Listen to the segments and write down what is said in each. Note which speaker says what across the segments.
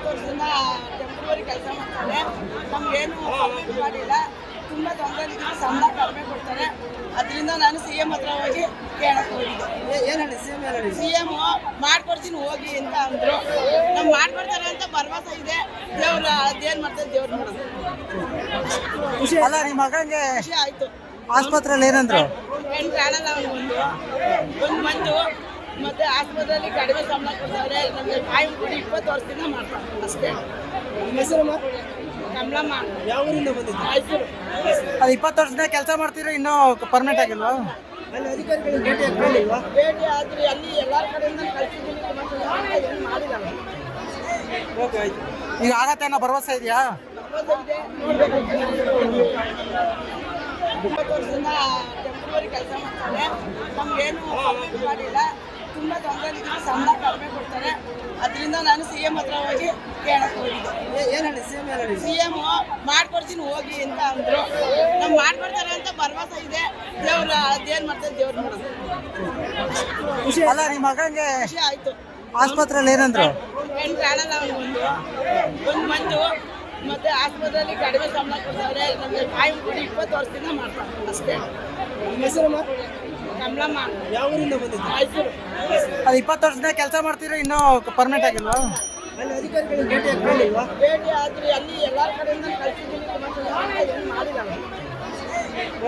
Speaker 1: ಇಪ್ಪತ್ತು ವರ್ಷದಿಂದ ಟೆಂಪ್ರವರಿ ಕೆಲಸ ಮಾಡ್ತಾರೆ. ನಮಗೇನು ಪರ್ಮಿಟ್ ಮಾಡಿಲ್ಲ. ತುಂಬ ತೊಂದರೆ ಸಂಬಳ ಕಡಿಮೆ ಕೊಡ್ತಾರೆ. ಅದರಿಂದ ನಾನು ಸಿ ಎಂ ಹತ್ರ ಹೋಗಿ ಕೇಳಕ್ಕೆ ಹೋಗಿದ್ದೆ.
Speaker 2: ಏನು ಸಿ ಎಂ ಹೇಳಿ
Speaker 1: ಸಿ ಎಂ ಮಾಡ್ಕೊಡ್ತೀನಿ ಹೋಗಿ ಅಂತ ಅಂದರು. ನಾವು ಮಾಡ್ಕೊಡ್ತಾರೆ ಅಂತ ಭರವಸೆ ಇದೆ. ದೇವ್ರ ಅದೇನು ಮಾಡ್ತಾರೆ ದೇವ್ರು ಮಾಡೋದು
Speaker 2: ಖುಷಿ ಅಲ್ಲ ನಿಮ್ಮ ಮಗಂಗೆ
Speaker 1: ಖುಷಿ ಆಯಿತು.
Speaker 2: ಆಸ್ಪತ್ರೆಯಲ್ಲಿ ಏನಂದ್ರು?
Speaker 1: ಒಂದು ಒಂದು ಮಂದು. ಮತ್ತೆ ಆಸ್ಪತ್ರೆಯಲ್ಲಿ ಕಡಿಮೆ ಸಂಬಳ ಕೊಡ್ತಾರೆ ನಮಗೆ ಕಾಯಿ ಕೂಡ ಇಪ್ಪತ್ತು ವರ್ಷದಿಂದ ಮಾಡ್ತಾರೆ. ಅಷ್ಟೇ.
Speaker 2: ಹೆಸರು
Speaker 1: ಕಮಲಮ್ಮ.
Speaker 2: ಯಾವ ಊರಿಂದ ಬಂದಿದ್ದು?
Speaker 1: ಮೈಸೂರು
Speaker 2: ಅದು ಇಪ್ಪತ್ತು ವರ್ಷದಿಂದ ಕೆಲಸ ಮಾಡ್ತೀರಾ ಇನ್ನೂ ಪರ್ಮನೆಂಟ್ ಆಗಿಲ್ವಾ? ಅಲ್ಲಿ ಅಧಿಕಾರಿಗಳಿಗೆ ಭೇಟಿ ಹಾಕಿಲ್ವಾ
Speaker 1: ಭೇಟಿ ಆದ್ರಿ ಅಲ್ಲಿ ಎಲ್ಲರ ಕಡೆಯಿಂದ ಕಳಿಸಿದ್ದೀನಿ ಮತ್ತೆ ಏನು ಮಾಡಿಲ್ಲ.
Speaker 2: ಓಕೆ ಆಯ್ತು. ಈಗ ಆಗತ್ತೆ ಅನ್ನೋ ಭರವಸೆ ಇದೆಯಾ?
Speaker 1: ಇಪ್ಪತ್ತು ವರ್ಷದಿಂದ ಟೆಂಪ್ರವರಿ ಕೆಲಸ ಮಾಡ್ತಾರೆ. ನಮಗೇನು ಮಾಡಿಲ್ಲ ತುಂಬ ತೊಂದರೆ ಸಂಬಳ ಕಡಿಮೆ ಕೊಡ್ತಾರೆ ಅದರಿಂದ ನಾನು ಸಿ ಎಂ ಹತ್ರ ಹೋಗಿ ಕೇಳಕ್ಕೆ ಹೋಗಿದ್ದೆ.
Speaker 2: ಏನು ಹೇಳಿ ಸಿ ಎಂ ಏನು ಹೇಳಿ?
Speaker 1: ಸಿ ಎಂ ಮಾಡ್ಕೊಡ್ತೀನಿ ಹೋಗಿ ಅಂತ ಅಂದರು. ನಾವು ಮಾಡ್ಕೊಡ್ತಾರೆ ಅಂತ ಭರವಸೆ ಇದೆ. ದೇವ್ರ ಅದೇನು ಮಾಡ್ತಾರೆ ದೇವ್ರು ಮಾಡೋದು
Speaker 2: ಖುಷಿ. ಅಲ್ಲ ನಿಮ್ಮ ಮಗಂಗೆ
Speaker 1: ಖುಷಿ ಆಯಿತು.
Speaker 2: ಆಸ್ಪತ್ರೆಯಲ್ಲಿ ಏನಂದ್ರು?
Speaker 1: ಹೆಣ್ಣು ಕಾಣಲ್ಲ ಅವ್ನು ಒಂದು ಒಂದು ಮಂದು ಮತ್ತೆ ಆಸ್ಪತ್ರೆಯಲ್ಲಿ ಕಡಿಮೆ ಸಂಬಳ ಕೊಡ್ತಾರೆ ನಮಗೆ ಕಾಯಿ ಕೊಡಿ ಇಪ್ಪತ್ತು ವರ್ಷದಿಂದ ಮಾಡ್ತಾರೆ ಅಷ್ಟೇ. ಹೆಸರು
Speaker 2: ಯಾವ ಊರಿಂದ ಅದು ಇಪ್ಪತ್ತು ವರ್ಷದಿಂದ ಕೆಲಸ ಮಾಡ್ತೀರಾ ಇನ್ನೂ ಪರ್ಮನೆಂಟ್ ಆಗಿಲ್ವಾ? ಅಲ್ಲಿ ಅಧಿಕಾರಿಗಳಿಗೆ ಭೇಟಿ ಹಾಕಿಲ್ವಾ
Speaker 1: ಭೇಟಿ ಆದ್ರಿ ಅಲ್ಲಿ ಎಲ್ಲರ ಕಡೆಯಿಂದ ಕಳ್ಸಿದ್ದೀನಿ ಮತ್ತೆ ಯಾರು ಏನು ಮಾಡಿಲ್ಲ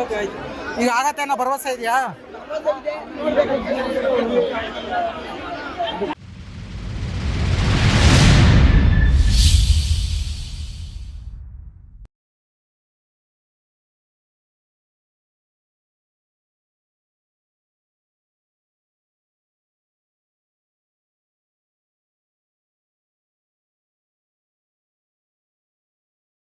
Speaker 2: ಓಕೆ ಆಯ್ತು. ಈಗ ಆಗತ್ತೆ ಅನ್ನೋ ಭರವಸೆ ಇದೆಯಾ?
Speaker 1: ನೋಡ್ಬೇಕು